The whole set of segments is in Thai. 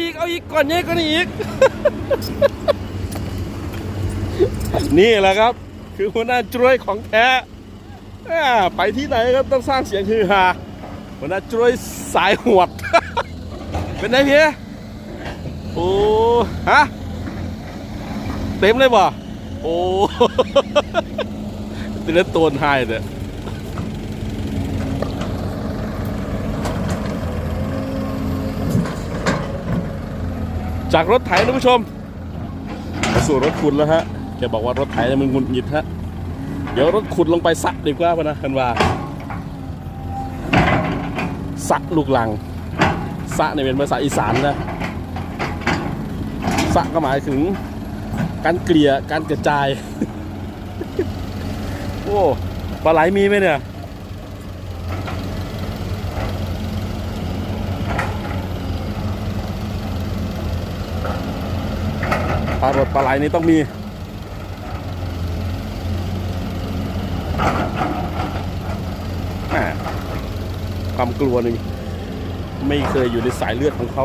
อีก เอาอีกก่อนเนี้ก็นี่อีก นี่แหละครับ คือหัวหน้าจรวยของแท้ไปที่ไหนครับต้องสร้างเสียงฮือฮาหัวหน้าจรวยสายหวด เป็นไงพี่โอ้ฮะเต็มเลยบ่โอ้ตือนตัวไทยเนี่ย จากรถไถนะผู้ชมมาสู่รถขุดแล้วฮะแกบอกว่ารถไถเนี่ยมันหงุดหงิดฮะเดี๋ยวรถขุดลงไปสักดีกว่าปะนะคันว่าสักลูกหลังสะเนี่ยเป็นภาษาอีสานนะสะก็หมายถึง การเกลี่ยการกระจาย โอ้ปลาไหลมีไหมเนี่ย ปลารดปลาไหลนี่ต้องมีแม่ความกลัวนี่ไม่เคยอยู่ในสายเลือดของเขา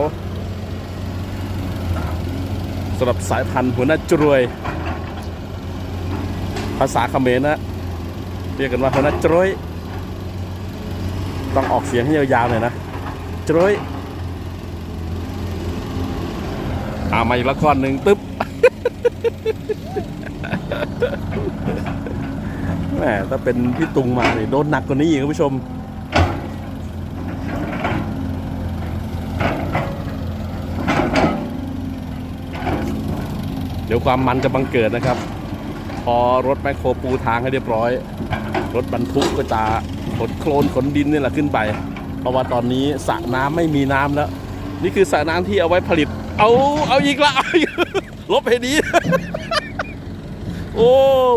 สำหรับสายพันธุ์หัวหน้าจรวย ภาษาเขมรนะ เรียกกันว่าหัวหน้าจรวย ต้องออกเสียงให้ยาวๆหน่อยนะจรวยอามาอีกละครหนึ่งตึ๊บ แหมถ้าเป็นพี่ตุงมาเนี่ยโดนหนักกว่านี้อีกคุณผู้ชม เดี๋ยวความมันจะบังเกิดนะครับ พอรถแมคโครปูทางให้เรียบร้อย รถบรรทุกก็จะขนโคลนขนดินนี่แหละขึ้นไป เพราะว่าตอนนี้สระน้ำไม่มีน้ำแล้ว นี่คือสระน้ำที่เอาไว้ผลิต เอาเอาอีกละลบให้ดี โอ้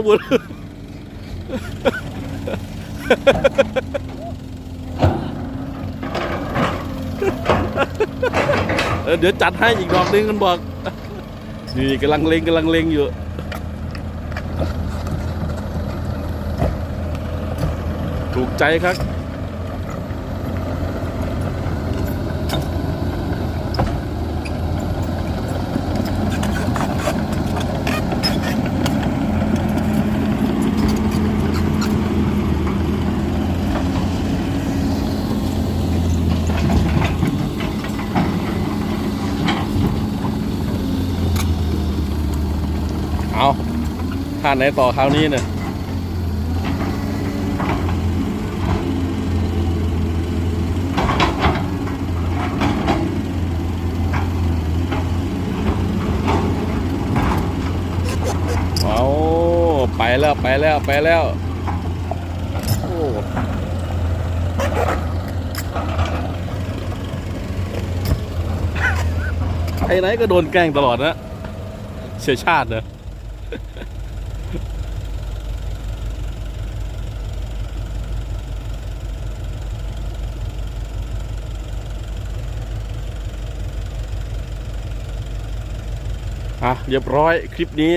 บุญเดี๋ยวจัดให้อีกดอกนึงกันบอก นี่กำลังเลงกำลังเลงอยู่ถูกใจครับ ท่านไหนต่อคราวนี้เนี่ยเอาไปแล้วไปแล้วไปแล้วโอ้ไอ้ไหนก็โดนแกล้งตลอดนะเชื้อชาติเนอะ อะเรียบร้อยคลิปนี้